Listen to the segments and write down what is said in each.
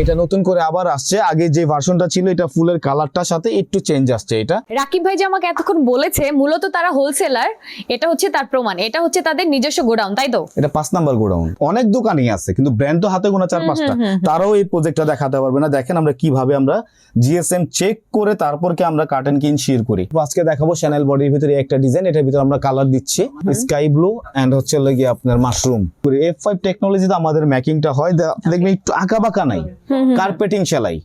এটা নতুন করে আবার আসছে। আগে যে ভার্সনটা ছিল এটা ফুলের কালারটার সাথে একটু চেঞ্জ আসছে এটা। রাকিব ভাই যে আমাকে এতক্ষণ বলেছে মূলত তারা হোলসেলার এটা হচ্ছে তার প্রমাণ। এটা হচ্ছে তাদের নিজস্ব গোডাউন তাই তো? এটা পাঁচ নাম্বার গোডাউন। অনেক দোকানই আছে কিন্তু ব্র্যান্ড তো হাতে গোনা চার পাঁচটা। তারাও এই প্রজেক্টটা দেখাতে পারবে না। দেখেন আমরা কীভাবে আমরা জিএসএম চেক করে তারপর কি আমরা কার্টেন কিন শির করি। আজকে দেখাবো চ্যানেল বডির ভিতরে একটা ডিজাইন এটার ভিতরে আমরা কালার দিচ্ছি। স্কাই ব্লু এন্ড হচ্ছে লেগে আপনার মাশরুম এফ ফাইভ টেকনোলজিতে আমাদের মেকিংটা হয়। দেখবেন একটু আঁকা বাঁকা নাই। কার্পেটিং সেলাই।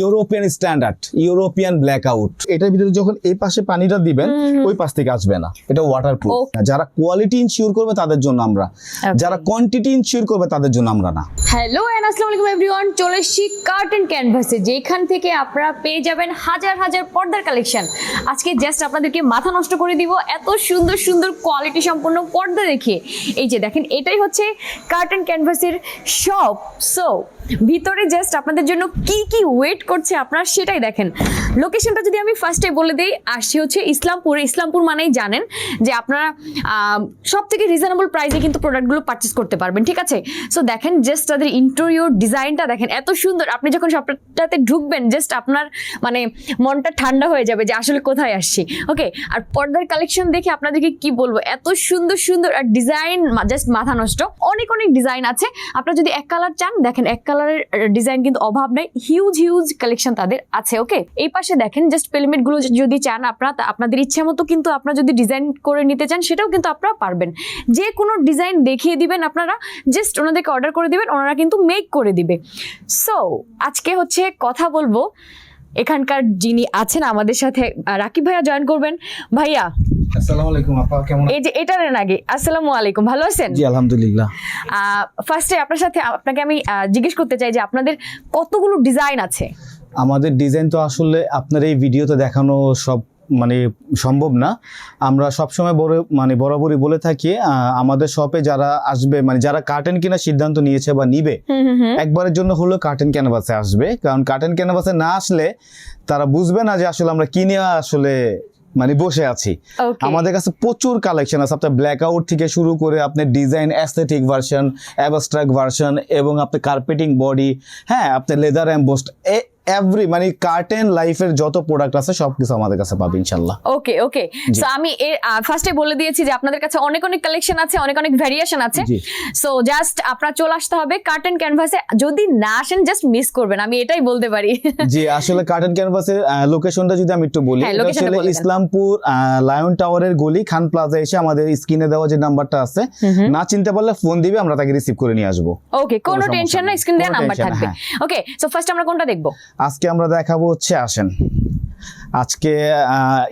European standard European blackout এটার ভিতরে যখন এই পাশে পানিটা দিবেন ওই পাশ থেকে আসবে না। এটা ওয়াটার প্রুফ যারা কোয়ালিটি ইনশিওর করবে তাদের জন্য আমরা যারা কোয়ান্টিটি ইনশিওর করবে তাদের জন্য আমরা না। হ্যালো এন্ড আসসালামু আলাইকুম এভরিওয়ান চলে এসেছি কার্টন ক্যানভাসে যেখান থেকে আপনারা পেয়ে যাবেন হাজার হাজার পর্দার কালেকশন আজকে জাস্ট আপনাদেরকে মাথা নষ্ট করে দিব এত সুন্দর সুন্দর কোয়ালিটি সম্পন্ন পর্দা দেখে এই যে দেখেন এটাই হচ্ছে কার্টন ক্যানভাসের শপ সো ভিতরে জাস্ট আপনাদের জন্য কি কি ওয়েট করছে আপনারা সেটাই দেখেন। লোকেশনটা যদি আমি ফার্স্টে বলে দিই, আসছি হচ্ছে ইসলামপুর। ইসলামপুর মানেই জানেন যে আপনারা সব থেকে রিজনেবল প্রাইসে কিন্তু প্রোডাক্টগুলো পারচেস করতে পারবেন, ঠিক আছে? সো দেখেন জাস্ট তাদের ইন্টেরিয়র ডিজাইনটা দেখেন, এত সুন্দর। আপনি যখন শপটাতে ঢুকবেন জাস্ট আপনার মানে মনটা ঠান্ডা হয়ে যাবে যে আসলে কোথায় আসছি ওকে আর পর্দার কালেকশন দেখে আপনাদেরকে কি বলব, এত সুন্দর সুন্দর আর ডিজাইন জাস্ট মাথা নষ্ট। অনেক অনেক ডিজাইন আছে। আপনারা যদি এক কালার চান, দেখেন এক কালারের ডিজাইন কিন্তু অভাব নেই। হিউজ হিউজ কালেকশন তাদের আছে ওকে এই পাশে দেখেন জাস্ট পেলিমেটগুলো যদি চান আপনারা আপনাদের ইচ্ছা মতো কিন্তু আপনারা যদি ডিজাইন করে নিতে চান, সেটাও কিন্তু আপনারা পারবেন। যে কোনো ডিজাইন দেখিয়ে দিবেন আপনারা জাস্ট ওনাদেরকে অর্ডার করে দিবেন, ওনারা কিন্তু মেক করে দিবে। সো আজকে হচ্ছে কথা বলব, এখানকার যিনি আছেন আমাদের সাথে রাকিব ভাইয়া জয়েন করবেন। ভাইয়া আসসালামু আলাইকুম আপা কেমন এই যে এটার আগে। আসসালামু আলাইকুম ভালো আছেন? জি আলহামদুলিল্লাহ। ফার্স্টে আপনার সাথে আপনাকে আমি জিজ্ঞেস করতে চাই যে আপনাদের কতগুলো ডিজাইন আছে? আমাদের ডিজাইন তো আসলে আপনার এই ভিডিওতে দেখানো সব মানে সম্ভব না। আমরা সবসময় বড় মানে বরাবরই বলে থাকি আমাদের শপে যারা আসবে মানে যারা কার্টেন কেনার সিদ্ধান্ত নিয়েছে বা নিবে একবারের জন্য হলেও কার্টেন ক্যানভাসে আসবে। কারণ কার্টেন ক্যানভাসে না আসলে তারা বুঝবে না যে আসলে আমরা কিনে আসলে মানে বসে আছি। আমাদের কাছে প্রচুর কালেকশন আছে। আপনার ব্ল্যাক আউট থেকে শুরু করে আপনার design aesthetic version abstract version এবং আপনার কার্পেটিং বডি হ্যাঁ আপনার লেদার অ্যাম্বোস্ট এভরি মানে কার্টেন লাইফের যত প্রোডাক্ট আছে সব কিছু আমাদের কাছে পাবে ইনশাল্লাহ ওকে ওকে সো আমি এর ফার্স্টে বলে দিয়েছি যে আপনাদের কাছে অনেক অনেক কালেকশন আছে অনেক অনেক ভ্যারিয়েশন আছে। সো জাস্ট আপনার চলে আসতে হবে কার্টেন ক্যানভাসে যদি না আসেন জাস্ট মিস করবেন আমি এটাই বলতে পারি। জি আসলে কার্টেন ক্যানভাসের লোকেশনটা যদি আমি একটু বলি হ্যাঁ, আসলে ইসলামপুর লায়ন টাওয়ারের গলি খান প্লাজা এসে আমাদের স্ক্রিনে দেওয়া যে নাম্বারটা আছে না চিনতে পারলে ফোন দিবে আমরা তাকে রিসিভ করে নিয়ে আসব। ওকে কোনো টেনশন না স্ক্রিন দেওয়া নাম্বার থাকবে। ওকে সো ফার্স্ট আমরা কোনটা দেখব? আজকে আমরা দেখাবো হচ্ছে আসেন। আজকে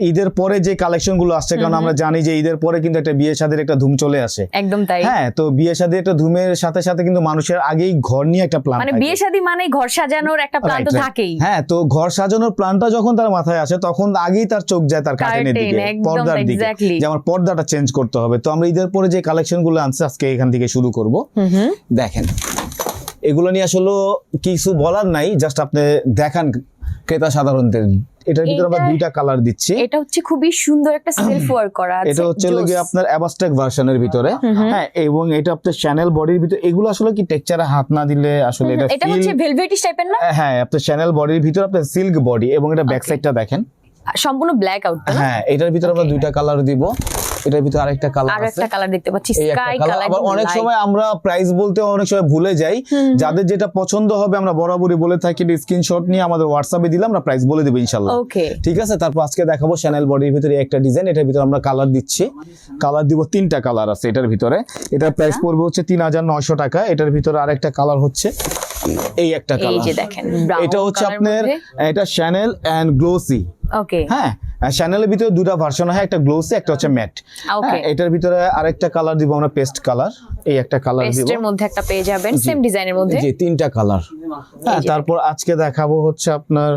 ঈদের পরে যে কালেকশনগুলো আসছে কারণ আমরা জানি যে ঈদের পরে কিন্তু একটা বিয়ে শাদীর একটা ধুম চলে আসে। একদম তাই। হ্যাঁ তো বিয়ে শাদী একটা ধুমের সাথে সাথে কিন্তু মানুষের আগেই ঘর নিয়ে একটা প্ল্যান মানে বিয়ে শাদী মানে ঘর সাজানোর একটা প্ল্যান তো থাকেই। হ্যাঁ তো ঘর সাজানোর প্ল্যানটা যখন তার মাথায় আসে তখন আগেই তার চোখ যায় তার কার্টেনের দিকে পর্দার দিকে। যে আমার পর্দাটা চেঞ্জ করতে হবে। তো আমরা ঈদের পরে যে কালেকশনগুলো আনছে আজকে এখান থেকে শুরু করব। দেখেন। এগুলো নিয়ে আসলে কিছু বলার নাই জাস্ট আপনি দেখান ক্রেতা সাধারণদের। এটার ভিতরে আমরা দুইটা কালার দিচ্ছি। এটা হচ্ছে খুবই সুন্দর একটা সেলফ ওয়ার্ক করা আছে এটা হচ্ছে আপনার ভার্সনের ভিতরে। হ্যাঁ এবং এটা আপনার চ্যানেল বডির ভিতরে এগুলো আসলে কি টেক্সচারে হাত না দিলে আসলে এটা এটা হচ্ছে ভেলভেটিশ টাইপের না? হ্যাঁ আপনার চ্যানেল বডির ভিতরে আপনার সিল্ক বডি এবং এটা ব্যাক. সাইডটা দেখেন। সম্পূর্ণ ব্ল্যাক আউট হ্যাঁ এটার ভিতরে আমরা দুইটা কালার দিব। এটার ভিতরে আরেকটা কালার আছে। একটা কালার দেখতে পাচ্ছি স্কাই কালার আবার অনেক সময় আমরা প্রাইস বলতে অনেক সময় ভুলে যাই। যাদের যেটা পছন্দ হবে আমরা বরাবরই বলে থাকি স্ক্রিনশট নিয়ে আমাদের হোয়াটসঅ্যাপে দিলে আমরা প্রাইস বলে দেবো ইনশাল্লাহ। ওকে ঠিক আছে? তারপর আজকে দেখাবো চ্যানেল বডির ভিতরে একটা ডিজাইন এটার ভিতরে আমরা কালার দিচ্ছি। কালার দিব তিনটা কালার আছে এটার ভিতরে। এটার প্রাইস আচ্ছা। পড়বে হচ্ছে তিন হাজার নয়শো টাকা। এটার ভিতরে আরেকটা কালার হচ্ছে এই একটা এই কালার যে দেখেন এটা হচ্ছে আপনার এটা চ্যানেল এন্ড গ্লোসি ওকে হ্যাঁ চ্যানেলের ভিতরে দুটো ভার্সন হয় একটা গ্লোসি একটা হচ্ছে ম্যাট এটার ভিতরে আরেকটা কালার দিব আমরা পেস্ট কালার এই একটা কালার দিব। পেস্টের মধ্যে একটা পেয়ে যাবেন সেম ডিজাইনের মধ্যে? জি তিনটা কালার হ্যাঁ তারপর আজকে দেখাবো হচ্ছে আপনার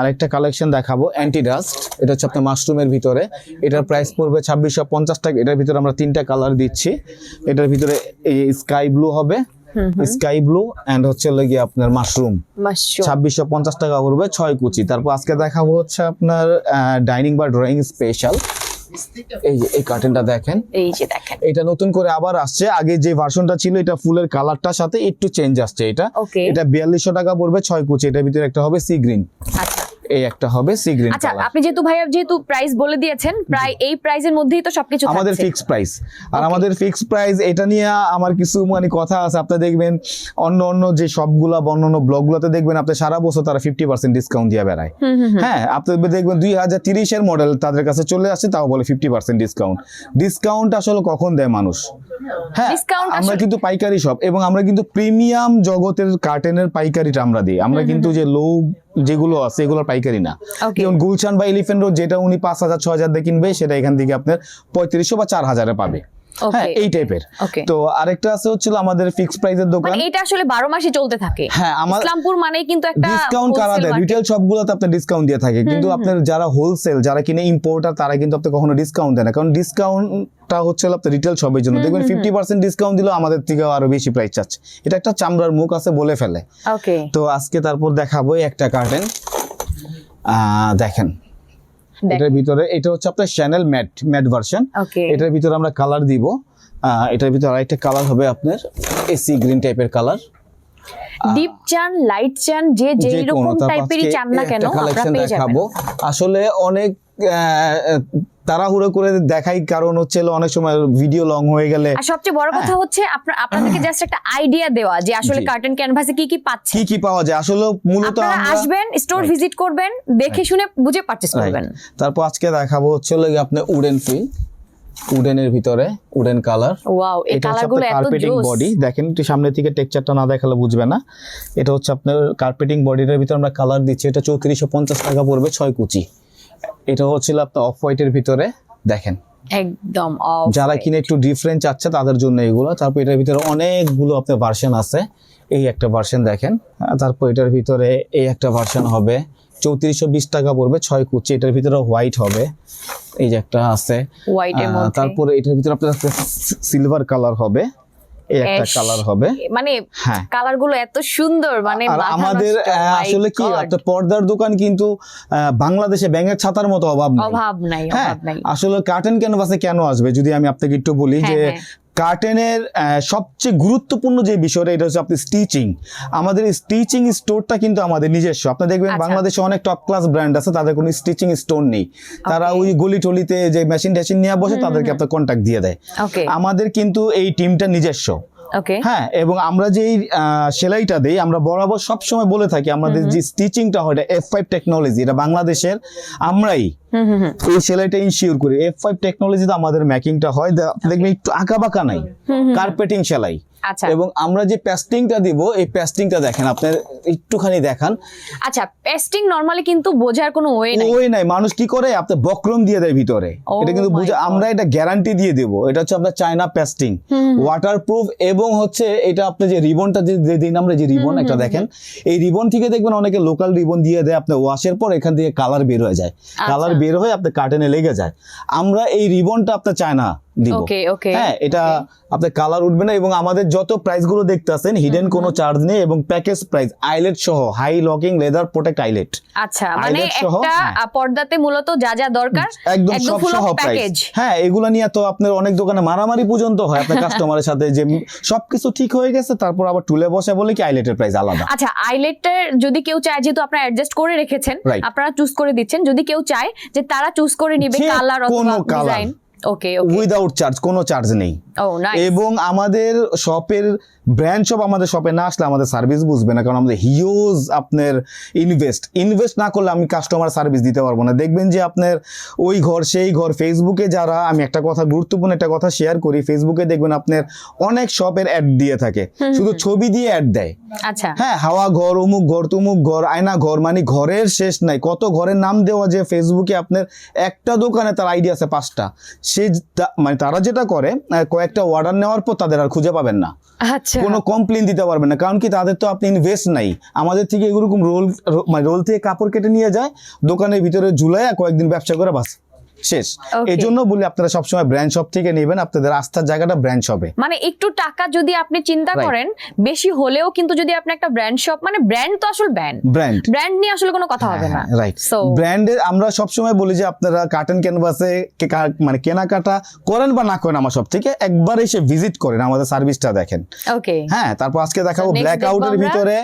আরেকটা কালেকশন দেখাবো অ্যান্টি ডাস্ট এটা হচ্ছে আপনার মাশরুমের ভিতরে। এটার প্রাইস পড়বে ছাব্বিশশো পঞ্চাশ টাকা। এটার ভিতরে আমরা তিনটা কালার দিচ্ছি। এটার ভিতরে এই স্কাই ব্লু হবে। স্কাই ব্লু অ্যান্ড হচ্ছে লেগে আপনার মাশরুম। ছাব্বিশশো পঞ্চাশ টাকা পড়বে ছয় কুচি। তারপর আজকে দেখাবো হচ্ছে আপনার ডাইনিং বা ড্রয়িং স্পেশাল এই যে এই কার্টেনটা দেখেন। এই যে দেখেন। এটা নতুন করে আবার আসছে। আগে যে ভার্সনটা ছিল এটা ফুলের কালারটার সাথে একটু চেঞ্জ আসছে এটা। এটা বিয়াল্লিশশো টাকা পড়বে ছয় কুচি। এটার ভিতরে একটা হবে সি গ্রিন আচ্ছা। এই একটা হবে সি গ্রিন আচ্ছা আপনি যেহেতু ভাইয়া যেহেতু প্রাইস বলে দিয়েছেন প্রায় এই প্রাইসের মধ্যেই তো সবকিছু আমাদের। ফিক্স প্রাইস আর আমাদের ফিক্স প্রাইস এটা নিয়ে আমার কিছু মানে কথা আছে আপনি দেখবেন অন্য অন্য যে সবগুলা অন্য অন্য ব্লগগুলোতে দেখবেন আপনি সারা বছর তারা ফিফটি পার্সেন্ট ডিসকাউন্ট দিয়ে বেড়ায়। হ্যাঁ আপনি দেখবেন দুই হাজার তিরিশের মডেল তাদের কাছে চলে আসছে তাও বলে ফিফটি পার্সেন্ট ডিসকাউন্ট ডিসকাউন্ট আসলে কখন দেয় মানুষ? হ্যাঁ আমরা কিন্তু পাইকারি সব এবং আমরা কিন্তু প্রিমিয়াম জগতের কার্টেনের পাইকারিটা আমরা দিই। আমরা কিন্তু যে লো যেগুলো আছে এগুলোর পাইকারি না. যেমন গুলশান বা এলিফেন্ট রোড যেটা উনি পাঁচ হাজার ছ হাজার দিয়ে কিনবে সেটা এখান থেকে আপনার পঁয়ত্রিশশো বা চার হাজারে পাবে. হ্যাঁ এই টাইপের. তো আরেকটা আছে হচ্ছিল আমাদের ফিক্স প্রাইসের দোকান। মানে এটা আসলে বারো মাসে চলতে থাকে। হ্যাঁ, আমার- ইসলামপুর মানে কিন্তু একটা ডিসকাউন্ট কারা দেয় রিটেল সবগুলোতে আপনার ডিসকাউন্ট দিয়ে থাকে। কিন্তু আপনার যারা হোলসেল যারা কিনে ইম্পোর্টার তারা কিন্তু আপনি কখনো ডিসকাউন্ট দেয় না। কারণ ডিসকাউন্টটা হচ্ছে আপনার রিটেল শপের জন্য। দেখবেন ফিফটি পার্সেন্ট ডিসকাউন্ট দিলেও আমাদের থেকে আরও বেশি প্রাইস চাচ্ছে। এটা একটা চামড়ার মুখ আছে বলে ফেলে। তো আজকে তারপর দেখাবো একটা কার্টেন দেখেন। এটার ভিতরে এটা হচ্ছে আপনার চ্যানেল ম্যাট ম্যাট ভার্সন এটার ভিতরে আমরা কালার দিব। এটার ভিতরে আরেকটা কালার হবে আপনার এসি গ্রিন টাইপের কালার ডিপ চান লাইট চান যে যেই রকম টাইপেরই চান না কেন আমরা পেয়ে যাবেন। আসলে অনেক তাড়াহুড়ো করে দেখাই কারণ হচ্ছে অনেক সময় ভিডিও লং হয়ে গেলে আর সবচেয়ে বড় কথা হচ্ছে আপনার আপনাদেরকে জাস্ট একটা আইডিয়া দেওয়া যে আসলে। কার্টন ক্যানভাসে কি কি পাচ্ছে কি কি পাওয়া যায়? আসলে মূলত আপনারা আসবেন স্টোর ভিজিট করবেন দেখে শুনে বুঝে পারচেজ. করবেন। তারপর আজকে দেখাবো হচ্ছে হলো গিয়ে আপনার উডেন ফিল উডেনের ভিতরে উডেন কালার ওয়াও এই কালারগুলো এত কার্পেটিং বডি দেখেন একটু সামনে থেকে টেক্সচারটা না দেখালে বুঝবে না। এটা হচ্ছে আপনার কার্পেটিং বডিটার ভিতরে আমরা কালার দিচ্ছি। এটা চৌত্রিশশো পঞ্চাশ টাকা পড়বে ছয় কুচি। এটা হচ্ছিল আপনার অফ হোয়াইটের ভিতরে দেখেন। একদম যারা। কিনে একটু ডিফারেন্ট চাচ্ছে তাদের জন্য এগুলো। তারপর এটার ভিতরে অনেকগুলো আপনার ভার্সন আছে। এই একটা ভার্সন দেখেন। তারপর এটার ভিতরে এই একটা ভার্সন হবে। চৌত্রিশশো বিশ টাকা পড়বে ছয় কুচি। এটার ভিতরে হোয়াইট হবে। এই যে একটা আছে। তারপরে এটার ভিতরে আপনার সিলভার কালার হবে। এই একটা কালার হবে। মানে হ্যাঁ। কালারগুলো এত সুন্দর মানে আমাদের আহ, আসলে কি একটা পর্দার দোকান কিন্তু আহ, বাংলাদেশে ব্যাঙের ছাতার মতো অভাব নেই। অভাব নাই হ্যাঁ অভাব নাই। আসলে কার্টেন ক্যানভাসে কেন আসবে? যদি আমি আপনাকে একটু বলি হ্যাঁ, যে হ্যাঁ। কার্টেনের সবচেয়ে গুরুত্বপূর্ণ যে বিষয়টা এটা হচ্ছে আপনি স্টিচিং আমাদের স্টিচিং স্টোরটা কিন্তু আমাদের নিজস্ব। আপনি দেখবেন আচ্ছা। বাংলাদেশে অনেক টপ ক্লাস ব্র্যান্ড আছে তাদের কোনো স্টিচিং স্টোর নেই। তারা ওই গলি টলিতে যে মেশিন টেশিন নিয়ে বসে তাদেরকে আপনার কন্ট্যাক্ট দিয়ে দেয়। আমাদের কিন্তু এই টিমটা নিজস্ব। হ্যাঁ এবং আমরা যেই সেলাইটা দিই আমরা বরাবর সব সময় বলে থাকি আমাদের যে স্টিচিংটা হয় এটা এফ ফাইভ টেকনোলজি এটা বাংলাদেশের আমরাই এই সেলাইটা ইনশিওর করি। এফ ফাইভ টেকনোলজিতে আমাদের মেকিংটা হয় দেখবেন একটু আঁকা বাঁকা নাই কার্পেটিং সেলাই। এবং আমরা যে পেস্টিংটা দিব এই পেস্টিংটা দেখেন আপনার একটুখানি দেখান। আচ্ছা পেস্টিং নরমালি কিন্তু বোঝার কোনো ওয়ে নাই। ওই নাই মানুষ কি করে? আপনি বক্রম দিয়ে দেয় ভিতরে। Oh এটা কিন্তু বুঝে. আমরা এটা গ্যারান্টি দিয়ে দেবো। এটা হচ্ছে আপনার চায়না পেস্টিং ওয়াটারপ্রুফ এবং হচ্ছে এটা আপনি যে রিবনটা যে দিন আমরা যে রিবন একটা দেখেন এই রিবন থেকে দেখবেন অনেকে লোকাল রিবন দিয়ে দেয় আপনার ওয়াশের পর এখান থেকে কালার বের হয়ে যায়। কালার বের হয়ে আপনার কার্টেনে লেগে যায়। আমরা এই রিবনটা আপনার চায়না দিব। হ্যাঁ এটা আপনার কালার উঠবে না এবং আমাদের যত প্রাইসগুলো দেখতে আছেন হিডেন কোনো চার্জ নেই এবং প্যাকেজ প্রাইস আইলেট সহ high locking leather protect eyelet আচ্ছা মানে একটা হ্যাঁ। পর্দাতে মূলত যা যা দরকার একদম সব সহ প্রাইস প্যাকেজ হ্যাঁ এগুলো নিয়ে তো আপনার অনেক দোকানে মারামারি পর্যন্ত হয় আপনার কাস্টমারের সাথে যে সবকিছু ঠিক হয়ে গেছে তারপর আবার টুলে বসে বলে কি আইলেটের প্রাইস আলাদা। আচ্ছা আইলেটের যদি কেউ চায় যেহেতু আপনারা অ্যাডজাস্ট করে রেখেছেন আপনারা চুজ করে দিচ্ছেন যদি কেউ চায় যে তারা চুজ করে নিবে কালার অথবা ডিজাইন ওকে উইদাউট চার্জ কোনো চার্জ নেই। এবং আমাদের শপের ব্র্যান্ড শপ আমাদের শপে না আসলে আমাদের সার্ভিস বুঝবে না কারণ আমাদের হিউজ আপনার ইনভেস্ট ইনভেস্ট না করলে আমি কাস্টমার সার্ভিস দিতে পারব না। দেখবেন যে আপনার ওই ঘর সেই ঘর ফেসবুকে যারা আমি একটা কথা গুরুত্বপূর্ণ একটা কথা শেয়ার করি ফেসবুকে দেখবেন আপনার অনেক শপের অ্যাড দিয়ে থাকে। শুধু ছবি দিয়ে অ্যাড দেয়। আচ্ছা। হ্যাঁ হাওয়া ঘর অমুক ঘর তুমুক ঘর আয়না ঘর মানে ঘরের শেষ নাই। কত ঘরের নাম দেওয়া যে ফেসবুকে আপনার একটা দোকানে তার আইডিয়া আছে পাঁচটা। সে মানে তারা যেটা করে কয়েকটা অর্ডার নেওয়ার পর তাদের আর খুঁজে পাবেন না। আচ্ছা। কোনো কমপ্লেন দিতে পারবেন না। কারণ কি তাদের তো আপনি ইনভেস্ট নাই। আমাদের থেকে এরকম রোল মানে রোল থেকে কাপড় কেটে নিয়ে যায়, দোকানের ভিতরে ঝুলাইয়া কয়েকদিন ব্যবসা করে বাস শেষ. এই জন্য বলি আপনারা সবসময় ব্র্যান্ড শপ থেকে নেবেন আপনাদের আস্থার জায়গাটা ব্র্যান্ড শপে মানে একটু টাকা যদি আপনি চিন্তা করেন বেশি হলেও কিন্তু যদি আপনি একটা ব্র্যান্ড শপ মানে ব্র্যান্ড তো আসল ব্র্যান্ড ব্র্যান্ড ব্র্যান্ড নিয়ে আসলে কোনো কথা হবে না। রাইট ব্র্যান্ডের আমরা সবসময় বলি যে আপনারা কার্টন ক্যানভাসে মানে কেনাকাটা করেন বা না করেন আমার সব থেকে একবার এসে ভিজিট করেন আমাদের সার্ভিসটা দেখেন। ওকে হ্যাঁ তারপর আজকে দেখাবো ব্ল্যাক আউটের ভিতরে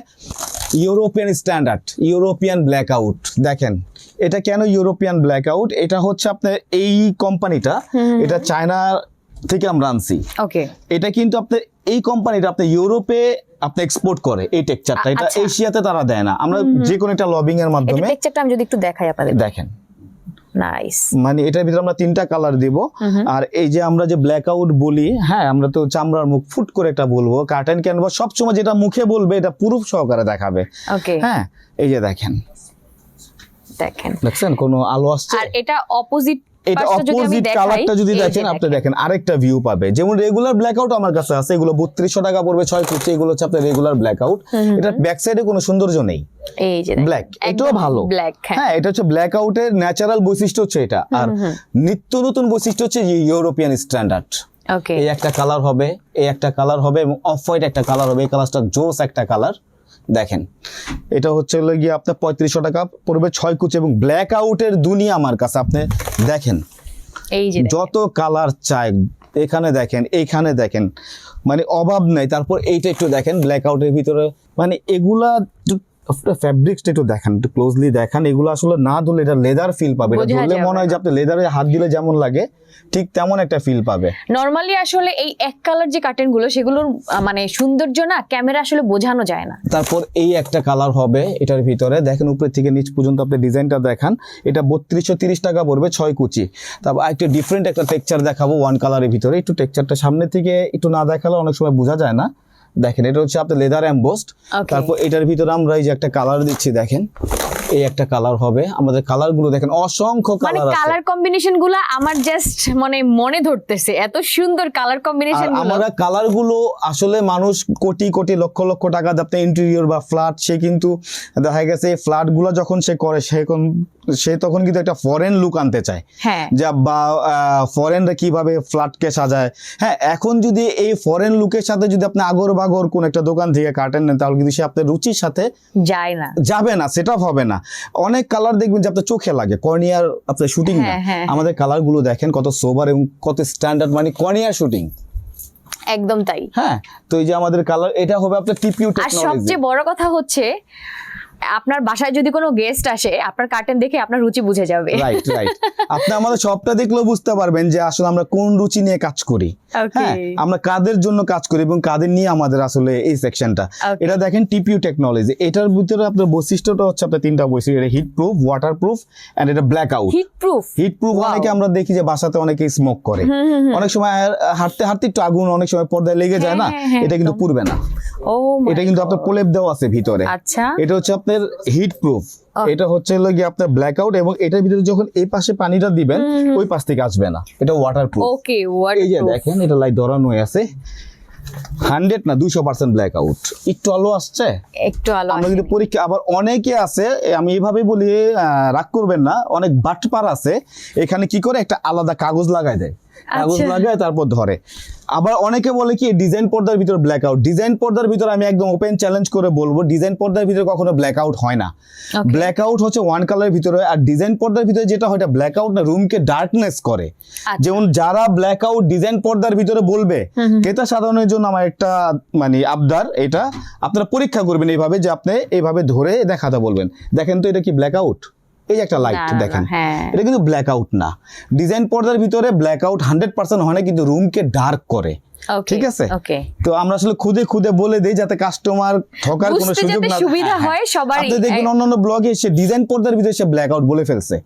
European standard European blackout দেখেন। এটা কেন ইউরোপিয়ান ব্ল্যাক আউট এটা হচ্ছে আপনার এই কোম্পানিটা এটা চায়না থেকে আমরা আনছি। ওকে এটা কিন্তু আপনার এই কোম্পানিটা আপনার ইউরোপে আপনি এক্সপোর্ট করে এই টেক্সচারটা আ- এটা আচ্ছা। এশিয়াতে তারা দেয় না। আমরা যে কোনো একটা লবিং এর মাধ্যমে টেক্সচারটা আমি যদি একটু দেখাই আপনাদের। দেখেন। নাইস মানে এটার ভিতরে আমরা তিনটা কালার দিব। আর এই যে আমরা যে ব্ল্যাক আউট বলি হ্যাঁ আমরা তো চামড়ার মুখ ফুট করে এটা বলব। কার্টেন ক্যানভাস সবসময় যেটা মুখে বলবে এটা প্রুফ সহকারে দেখাবে। ওকে হ্যাঁ এই যে দেখেন। দেখেন। দেখছেন? কোনো আলো আসছে? আর এটা অপোজিট এটা অপোজিট কালারটা যদি দেখেন আপনি দেখেন। আরেকটা ভিউ পাবে। যেমন রেগুলার ব্ল্যাক আউট আমার কাছে আছে এগুলো বত্রিশশো টাকা পড়বে ছয় ফুট এগুলো হচ্ছে আপনার রেগুলার ব্ল্যাক আউট এটা ব্যাক সাইডে কোনো সৌন্দর্য নেই। এই যে ব্ল্যাক এটাও ভালো। হ্যাঁ। এটা হচ্ছে ব্ল্যাক আউটের ন্যাচারাল বৈশিষ্ট্য হচ্ছে এটা। আর নিত্য নতুন বৈশিষ্ট্য হচ্ছে ইউরোপিয়ান স্ট্যান্ডার্ড এই একটা কালার হবে এই একটা কালার হবে এবং অফ হোয়াইট একটা কালার হবে এই কালারটা জোস একটা কালার দেখেন। এটা হচ্ছে হলো গিয়ে আপনার পঁয়ত্রিশশো টাকা পড়বে ছয় কুচি এবং ব্ল্যাক আউটের দুনিয়া আমার কাছে আপনি দেখেন। এই যে যত কালার চাই এখানে দেখেন এইখানে দেখেন মানে অভাব নেই। তারপর এইটা একটু দেখেন ব্ল্যাক আউটের ভিতরে। মানে এগুলা ফ্যাব্রিক্সটা একটু দেখেন একটু ক্লোজলি দেখান। এগুলো আসলে না ধরলে এটা লেদার ফিল পাবে এটা ধরলে মনে হয় যে আপনি লেদারে হাত দিলে যেমন লাগে ঠিক তেমন একটা ফিল পাবে। নর্মালি আসলে এই এক কালার যে কার্টেনগুলো সেগুলোর মানে সৌন্দর্য না ক্যামেরা আসলে বোঝানো যায় না। তারপর এই একটা কালার হবে এটার ভিতরে। দেখেন উপর থেকে নিচ পর্যন্ত আপনি ডিজাইনটা দেখান। এটা বত্রিশশো তিরিশ টাকা পড়বে ছয় কুচি। তারপর একটু ডিফারেন্ট একটা টেক্সচার দেখাবো ওয়ান কালারের ভিতরে। একটু টেক্সচারটা সামনে থেকে একটু না দেখালে অনেক সময় বোঝা যায় না। দেখেন এটা হচ্ছে আপনার লেদার অ্যাম্বোস্ট তারপর এটার ভিতরে আমরা এই যে একটা কালার দিচ্ছি দেখেন। এই একটা কালার হবে। আমাদের কালারগুলো দেখেন অসংখ্য মানে কালার আছে। কালার কম্বিনেশনগুলো আমার জাস্ট মানে মনে ধরতেছে এত সুন্দর কালার কম্বিনেশনগুলো। আমরা কালারগুলো আসলে মানুষ কোটি কোটি লক্ষ লক্ষ টাকা দিয়ে। ইন্টেরিয়র বা ফ্ল্যাট সে কিন্তু দেখা গেছে এই ফ্ল্যাটগুলো যখন সে করে সে কোন- সে তখন কিন্তু একটা ফরেন লুক আনতে চায়। হ্যাঁ। যা বা ফরেনরা কীভাবে ফ্ল্যাটকে সাজায়। হ্যাঁ এখন যদি এই ফরেন লুকের সাথে যদি আপনি আগর বাগর কোন একটা দোকান থেকে কাটেন নেন তাহলে কিন্তু সে আপনার রুচির সাথে যায় না। যাবে না সেটা হবে না। অনেক কালার দেখবেন যে আপনার চোখে লাগে। কর্নিয়ার আপনার শুটিং না। হ্যাঁ, হ্যাঁ। আমাদের কালারগুলো দেখেন কত সোবার এবং কত স্ট্যান্ডার্ড মানে কর্নিয়ার শুটিং একদম তাই। হ্যাঁ তো এই যে আমাদের কালার এটা হবে আপনার টিপিউ টেকনোলজি আর সবচেয়ে বড় কথা হচ্ছে আপনার বাসায় যদি কোনো গেস্ট আসে আপনার কার্টেন দেখে আপনার রুচি বুঝে যাবে। রাইট রাইট আপনি আমাদের সবটা দেখলেও বুঝতে পারবেন যে আসলে আমরা কোন রুচি নিয়ে কাজ করি। হ্যাঁ আমরা কাদের জন্য কাজ করি এবং কাদের নিয়ে আমাদের আসলে এই সেকশনটা. এটা দেখেন টিপিউ টেকনোলজি এটার ভিতরে আপনার বৈশিষ্ট্যটা হচ্ছে আপনার তিনটা বৈশিষ্ট্য। এটা heatproof waterproof and এটা blackout heatproof heatproof. অনেকে আমরা দেখি যে বাসাতে অনেকে স্মোক করে। অনেক সময় হাঁটতে হাঁটতে একটু আগুন অনেক সময় পর্দায় লেগে যায় না? হ্যাঁ, হ্যাঁ, এটা কিন্তু। পুড়বে না। ও এটা কিন্তু আপনার প্রলেপ দেওয়া আছে ভিতরে। আচ্ছা। এটা হচ্ছে আপনার হিট প্রুফ Oh. এটা হচ্ছে হলো গিয়ে আপনার ব্ল্যাক আউট এবং এটার ভিতরে যখন এই পাশে পানিটা দিবেন ওই পাশ থেকে আসবে না। এটা ওয়াটার প্রুফ ওকে ওয়াট এই যে দেখেন এটা লাইট ধরানো আছে। হান্ড্রেড না দুইশো পার্সেন্ট ব্ল্যাক আউট একটু আলো আসছে? একটু আলো আমরা কিন্তু পরীক্ষা আবার অনেকে আছে আমি এইভাবে বলি রাগ করবেন না। অনেক বাটপার আছে। এখানে কি করে? একটা আলাদা কাগজ লাগায় দেয়। কাগজ আচ্ছা। লাগায় তারপর ধরে। আবার অনেকে বলে কি ডিজাইন পর্দার ভিতর ব্ল্যাক আউট ডিজাইন পর্দার ভিতর আমি একদম ওপেন চ্যালেঞ্জ করে বলব ডিজাইন পর্দার ভিতরে কখনো ব্ল্যাক আউট হয় না। ব্ল্যাক আউট হচ্ছে ওয়ান কালারের ভিতরে আর ডিজাইন পর্দার ভিতরে যেটা হয় ব্ল্যাক আউট না রুমকে ডার্কনেস করে। আচ্ছা। যেমন যারা ব্ল্যাক আউট ডিজাইন পর্দার ভিতরে বলবে ক্রেতা সাধারণের জন্য আমার একটা মানে আবদার এটা। আপনারা পরীক্ষা করবেন এইভাবে যে আপনি এইভাবে ধরে দেখাতে বলবেন। দেখেন তো এটা কি ব্ল্যাক আউট এই যে একটা লাইট দেখেন। হ্যাঁ। এটা কিন্তু ব্ল্যাক আউট না। ডিজাইন পর্দার ভিতরে ব্ল্যাক আউট হান্ড্রেড পার্সেন্ট হয় না কিন্তু রুমকে ডার্ক করে। ঠিক আছে? তো আমরা আসলে খুদে খুদে বলে দেই যাতে কাস্টমার ঠকার কোনো সুযোগ না সুবিধা হ্যাঁ, হ্যাঁ। হয় সবারই। আপনি দেখবেন অন্যান্য ব্লগে সে ডিজাইন পর্দার ভিতরে সে ব্ল্যাক আউট বলে ফেলছে।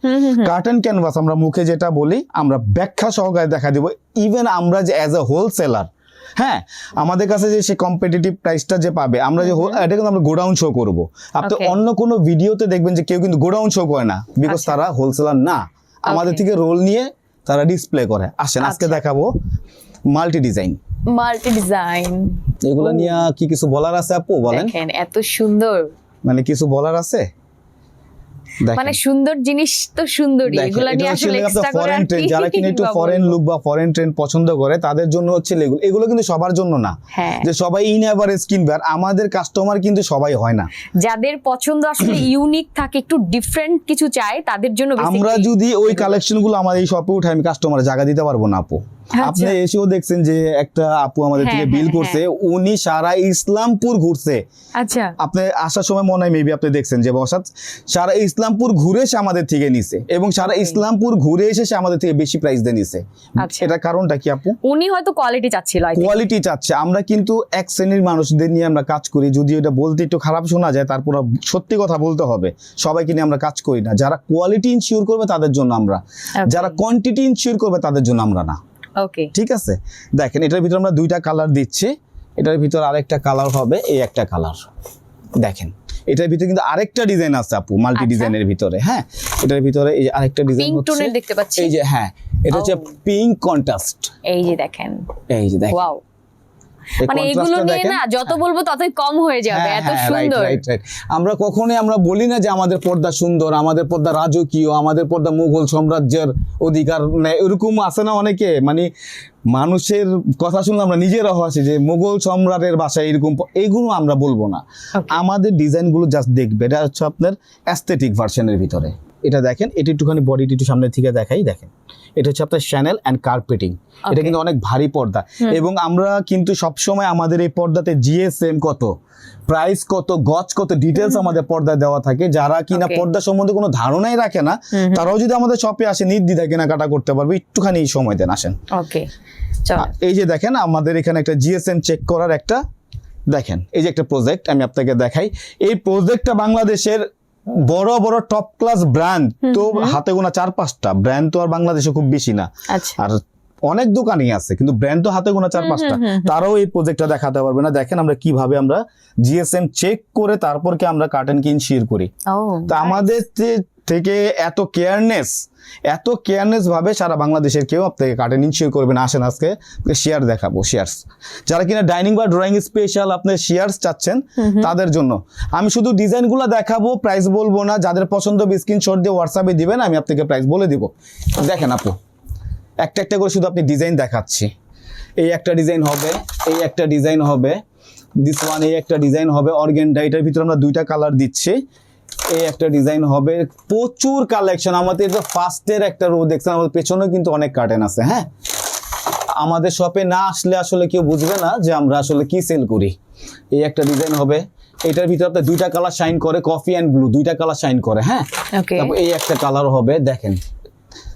কার্টন ক্যানভাস আমরা মুখে যেটা বলি আমরা ব্যাখ্যা সহকারে দেখা দিব। ইভেন আমরা যে অ্যাজ এ হোলসেলার হ্যাঁ আমাদের কাছে যে সে কম্পিটিটিভ প্রাইসটা যে পাবে আমরা যে এটা কিন্তু আমরা গোডাউন শো করব। আপনি অন্য কোনো ভিডিওতে দেখবেন যে কেউ কিন্তু গোডাউন শো করে না বিকজ আচ্ছা। তারা হোলসেলার না। আমাদের থেকে রোল নিয়ে তারা ডিসপ্লে করে। আসেন আজকে আচ্ছা। দেখাবো মাল্টি ডিজাইন মাল্টি ডিজাইন এগুলো নিয়ে কি কিছু বলার আছে আপু বলেন? দেখেন এত সুন্দর। মানে কিছু বলার আছে। মানে সুন্দর জিনিস তো সুন্দরই এগুলা নিয়ে আসলে আর কি যারা কিনা একটু ফরেন লুক বা ফরেন ট্রেন্ড পছন্দ করে তাদের জন্য হচ্ছে এগুলো এগুলো কিন্তু সবার জন্য না। হ্যাঁ। যে সবাই ইন এভারেজ কিনবে আর আমাদের কাস্টমার কিন্তু সবাই হয় না। যাদের পছন্দ আসলে ইউনিক থাকে একটু ডিফারেন্ট কিছু চায় তাদের জন্য আমরা যদি ওই কালেকশনগুলো আমাদের এই শপে উঠে আমি কাস্টমারে জায়গা দিতে পারব না আপু। আপনি এসেও দেখছেন যে একটা আপু আমাদের হ্যাঁ, থেকে হ্যাঁ, বিল হ্যাঁ। করছে। উনি সারা ইসলামপুর ঘুরছে। আচ্ছা। আপনি আসার সময় মনে হয় মেবি আপনি দেখছেন যে বসাত সারা ইসলামপুর ঘুরে সে আমাদের থেকে নিছে এবং সারা ইসলামপুর ঘুরে এসে সে আমাদের থেকে বেশি প্রাইস দিয়ে নিছে। আচ্ছা। এটা কারণটা কি আপু? উনি হয়তো কোয়ালিটি চাচ্ছিল কোয়ালিটি চাচ্ছে। আমরা কিন্তু এক শ্রেণির মানুষদের নিয়ে আমরা কাজ করি। যদি এটা বলতে একটু খারাপ শোনা যায় তারপর সত্যি কথা বলতে হবে। সবাইকে নিয়ে আমরা কাজ করি না। যারা কোয়ালিটি ইনশিওর করবে তাদের জন্য আমরা। যারা কোয়ান্টিটি ইনশিওর করবে তাদের জন্য আমরা না। ওকে ঠিক আছে? দেখেন এটার ভিতরে আমরা দুইটা কালার দিচ্ছি। এটার ভিতর আরেকটা কালার হবে এই একটা কালার দেখেন এটার ভিতরে কিন্তু আরেকটা ডিজাইন আছে আপু মাল্টি আচ্ছা। ডিজাইনের ভিতরে হ্যাঁ? এটার ভিতরে এই যে আরেকটা ডিজাইন পিঙ্ক টোনের দেখতে পাচ্ছি। এই যে হ্যাঁ এটা হচ্ছে Oh. পিঙ্ক কন্ট্রাস্ট এই যে দেখেন। এই যে দেখেন। ওয়াও মানে এগুলো নিয়ে না যত বলব ততই কম হয়ে যাবে হ্যাঁ, এত হ্যাঁ, সুন্দর. আমরা কখনোই আমরা বলি না যে আমাদের পর্দা সুন্দর আমাদের পর্দা রাজকীয় আমাদের পর্দা মুঘল সাম্রাজ্যের অধিকার নেই এরকম আছে না অনেকে? মানে মানুষের কথা শুনলে আমরা নিজেরাও হাসি যে মুঘল সম্রাটের বাসায় এরকম এইগুলো আমরা বলব না. আমাদের ডিজাইনগুলো জাস্ট দেখবে এটা হচ্ছে আপনার অ্যাস্থেটিক ভার্সনের ভিতরে। এটা দেখেন এটা একটুখানি বডিটি একটু সামনে থেকে দেখাই দেখেন। এটা হচ্ছে আপনার শ্যানেল অ্যান্ড কার্পেটিং এটা কিন্তু অনেক ভারী পর্দা। এবং আমরা কিন্তু সবসময় আমাদের এই পর্দাতে জিএসএম কত প্রাইস কত গজ কত ডিটেলস আমাদের পর্দায় দেওয়া থাকে। যারা কিনা পর্দা সম্বন্ধে কোনো ধারণাই রাখে না তারাও যদি আমাদের শপে আসে নির্দ্বিধা কেনাকাটা করতে পারবে একটুখানি সময় দেন আসেন। ওকে এই যে দেখেন আমাদের এখানে একটা জিএসএম চেক করার একটা দেখেন এই যে একটা প্রজেক্ট আমি আপনাকে দেখাই। এই প্রজেক্টটা বাংলাদেশের বড় বড় টপ ক্লাস ব্র্যান্ড তো হাতে গোনা চার পাঁচটা। ব্র্যান্ড তো আর বাংলাদেশে খুব বেশি না। আচ্ছা। আর অনেক দোকানই আছে কিন্তু ব্র্যান্ড তো হাতে গোনা চার পাঁচটা। তারাও এই প্রজেক্টটা দেখাতে পারবে না। দেখেন আমরা কীভাবে আমরা জিএসএম চেক করে তারপর কি আমরা কার্টেন কিন শির করি। তা আমাদের যে- থেকে এত কেয়ারনেস এত কেয়ারনেস ভাবে সারা বাংলাদেশের কেউ আপনাকে কার্টেন ইনশিওর করবে না। আসেন আজকে শেয়ার দেখাবো শেয়ারস যারা কিনা ডাইনিং বা ড্রয়িং স্পেশাল আপনি শেয়ারস চাচ্ছেন তাদের জন্য। আমি শুধু ডিজাইনগুলো দেখাবো প্রাইস বলব না যাদের পছন্দ স্ক্রিনশট দিয়ে হোয়াটসঅ্যাপে দিবেন আমি আপনাকে প্রাইস বলে দিব। দেখেন আপু একটা একটা করে শুধু আপনি ডিজাইন দেখাচ্ছি। এই একটা ডিজাইন হবে এই একটা ডিজাইন হবে দিস ওয়ান এই একটা ডিজাইন হবে অর্গেন্ডা এটার ভিতরে আমরা দুইটা কালার দিচ্ছি। এই একটা ডিজাইন হবে। প্রচুর কালেকশন আমাদের যে ফার্স্টের একটা রো দেখছেন আমাদের পেছনেও কিন্তু অনেক কার্টেন আছে হ্যাঁ? আমাদের শপে না আসলে আসলে কেউ বুঝবে না যে আমরা আসলে কি সেল করি। এই একটা ডিজাইন হবে। এটার ভিতরে আপনার দুইটা কালার শাইন করে কফি অ্যান্ড ব্লু দুইটা কালার শাইন করে হ্যাঁ? তারপর এই একটা কালার হবে দেখেন।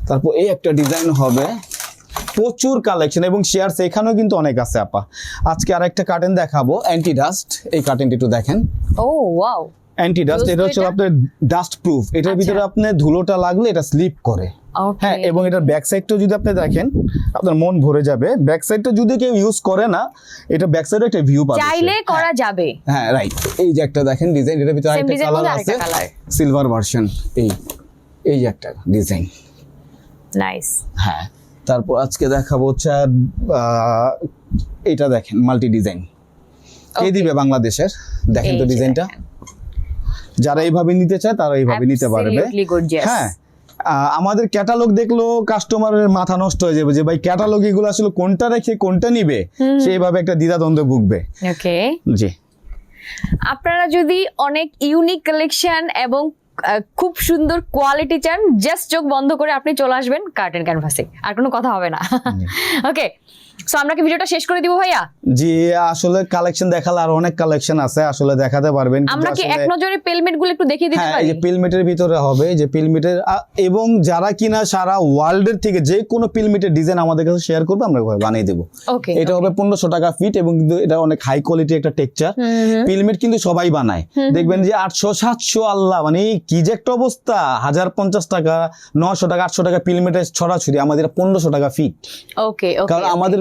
তারপর এই একটা ডিজাইন হবে। প্রচুর কালেকশন এবং শেয়ারস এখানেও কিন্তু অনেক আছে আপা। আজকে আর একটা কার্টেন দেখাবো অ্যান্টি ডাস্ট এই কার্টেনটি একটু দেখেন। ও ওয়াও অ্যান্টি ডাস্ট এটা হচ্ছে আপনার ডাস্ট প্রুফ এটার আচ্ছা। ভিতরে আপনার ধুলোটা লাগলে এটা স্লিপ করে। হ্যাঁ এবং এটার ব্যাক সাইডটাও যদি আপনি দেখেন আপনার মন ভরে যাবে। ব্যাক সাইডটা যদি কেউ ইউজ করে না এটা ব্যাক সাইডে একটা ভিউ পাবে চাইলে করা যাবে। হ্যাঁ রাইট এই যে একটা দেখেন ডিজাইন এটার ভিতরে আরেকটা কালার আছে? সিলভার ভার্সন এই এই যে একটা ডিজাইন নাইস হ্যাঁ তারপর আজকে দেখাবো হচ্ছে এটা দেখেন মাল্টি ডিজাইন কে দিবে বাংলাদেশের? দেখেন তো ডিজাইনটা। যারা এইভাবে নিতে চায় তারা এইভাবে নিতে পারবে। হ্যাঁ আমাদের ক্যাটালগ দেখলেও কাস্টমারের মাথা নষ্ট হয়ে যাবে যে ভাই ক্যাটালগ এগুলো আসলে কোনটা রেখে কোনটা নিবে? সেইভাবে একটা দ্বিধাদ্বন্দ্বে ভুগবে। ওকে জি। আপনারা যদি অনেক ইউনিক কালেকশন এবং খুব সুন্দর কোয়ালিটি চান জাস্ট চোখ বন্ধ করে আপনি চলে আসবেন কার্টেন ক্যানভাসে আর কোনো কথা হবে না। ওকে সো আমরা কি ভিডিওটা শেষ করে দিব ভাইয়া? জি আসলে কালেকশন দেখালে আর অনেক কালেকশন আছে আসলে দেখাতে পারবেন আমরা কি এক নজরে পেলমেটগুলো একটু দেখিয়ে দিতে হ্যাঁ এই যে পিলমিটের ভিতরে হবে যে পিলমিটের এবং যারা কিনা সারা ওয়ার্ল্ডের থেকে যে কোনো পিলমিটের ডিজাইন আমাদের কাছে শেয়ার করবে আমরা বানিয়ে দেবো। ওকে এটা হবে পনেরোশো টাকা ফিট এবং কিন্তু এটা অনেক হাই কোয়ালিটি একটা টেক্সচার পিলমিট কিন্তু সবাই বানায়। দেখবেন যে আটশো সাতশো আল্লাহ মানে কি যে একটা অবস্থা। হাজার পঞ্চাশ টাকা নশো টাকা আটশো টাকা পিলমিটের ছড়াছড়ি আমাদের পনেরোশো টাকা ফিট ওকে ওকে কারণ আমাদের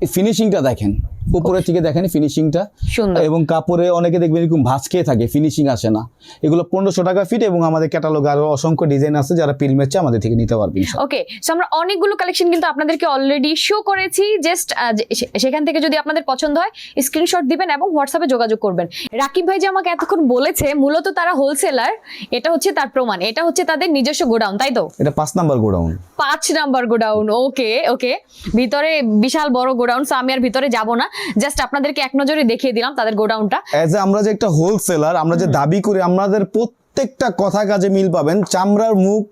ফিনিশিংটা দেখেন। উপরের থেকে দেখেন ফিনিশিংটা সুন্দর। এবং কাপড়ে অনেকে দেখবেন এরকম ভাঁজ খেয়ে থাকে ফিনিশিং আসে না। এগুলো পনেরোশো টাকা ফিট এবং আমাদের ক্যাটালগ আরও অসংখ্য ডিজাইন আছে যারা প্রিমিয়ার চায় আমাদের থেকে নিতে পারবেন ওকে সো আমরা অনেকগুলো কালেকশন কিন্তু আপনাদেরকে অলরেডি শো করেছি। জাস্ট সেখান থেকে যদি আপনাদের পছন্দ হয় স্ক্রিনশট দিবেন এবং হোয়াটসঅ্যাপে যোগাযোগ করবেন। রাকিব ভাই যে আমাকে এতক্ষণ বলেছে মূলত তারা হোলসেলার এটা হচ্ছে তার প্রমাণ। এটা হচ্ছে তাদের নিজস্ব গোডাউন তাই তো? এটা পাঁচ নাম্বার গোডাউন। পাঁচ নাম্বার গোডাউন ওকে ওকে ভিতরে বিশাল বড় গোডাউন। সো আমি আর ভিতরে যাব না। জাস্ট আপনাদেরকে এক নজরে দেখিয়ে দিলাম তাদের গোডাউনটা। এজ আমরা যে একটা হোলসেলার আমরা যে দাবি করি আমাদের প্রত্যেকটা কথা কাজে মিল পাবেন। চামড়ার মুখ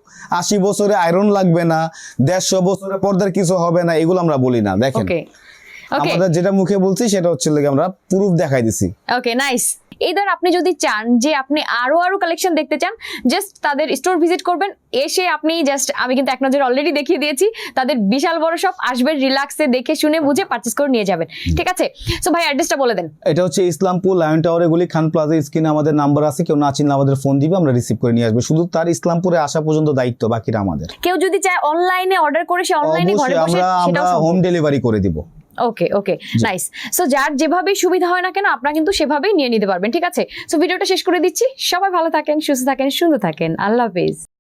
আশি বছরে আয়রন লাগবে না দেড়শো বছরে পর্দার কিছু হবে না এগুলো আমরা বলি না দেখেন। আমাদের যেটা মুখে বলছি সেটা হচ্ছে লেগে আমরা প্রুফ দেখাই দিছি। ওকে নাইস এইবার আপনি যদি চান যে আপনি আরও আরও কালেকশন দেখতে চান জাস্ট তাদের স্টোর ভিজিট করবেন এসে আপনি জাস্ট আমি কিন্তু এক নজর অলরেডি দেখিয়ে দিয়েছি তাদের বিশাল বড় সব আসবেন রিল্যাক্সে দেখে শুনে বুঝে পারচেস করে নিয়ে যাবেন। ঠিক আছে? সো ভাই অ্যাড্রেসটা বলে দেন। এটা হচ্ছে ইসলামপুর লায়ন টাওয়ারে গুলি খান প্লাজা স্ক্রিনে আমাদের নাম্বার আছে কেউ না চিনলে আমাদের ফোন দিবে আমরা রিসিভ করে নিয়ে আসব। শুধু তার ইসলামপুরে আসা পর্যন্ত দায়িত্ব বাকিরা আমাদের। কেউ যদি চায় অনলাইনে অর্ডার করে সে অনলাইনে ঘরে বসে আমরা হোম ডেলিভারি করে দিব। ওকে ওকে নাইস সো যার যেভাবে সুবিধা হয় না কেন আপনারা কিন্তু সেভাবেই নিয়ে নিতে পারবেন ঠিক আছে? সো ভিডিওটা শেষ করে দিচ্ছি। সবাই ভালো থাকেন সুস্থ থাকেন সুন্দর থাকেন। আল্লাহ হাফেজ।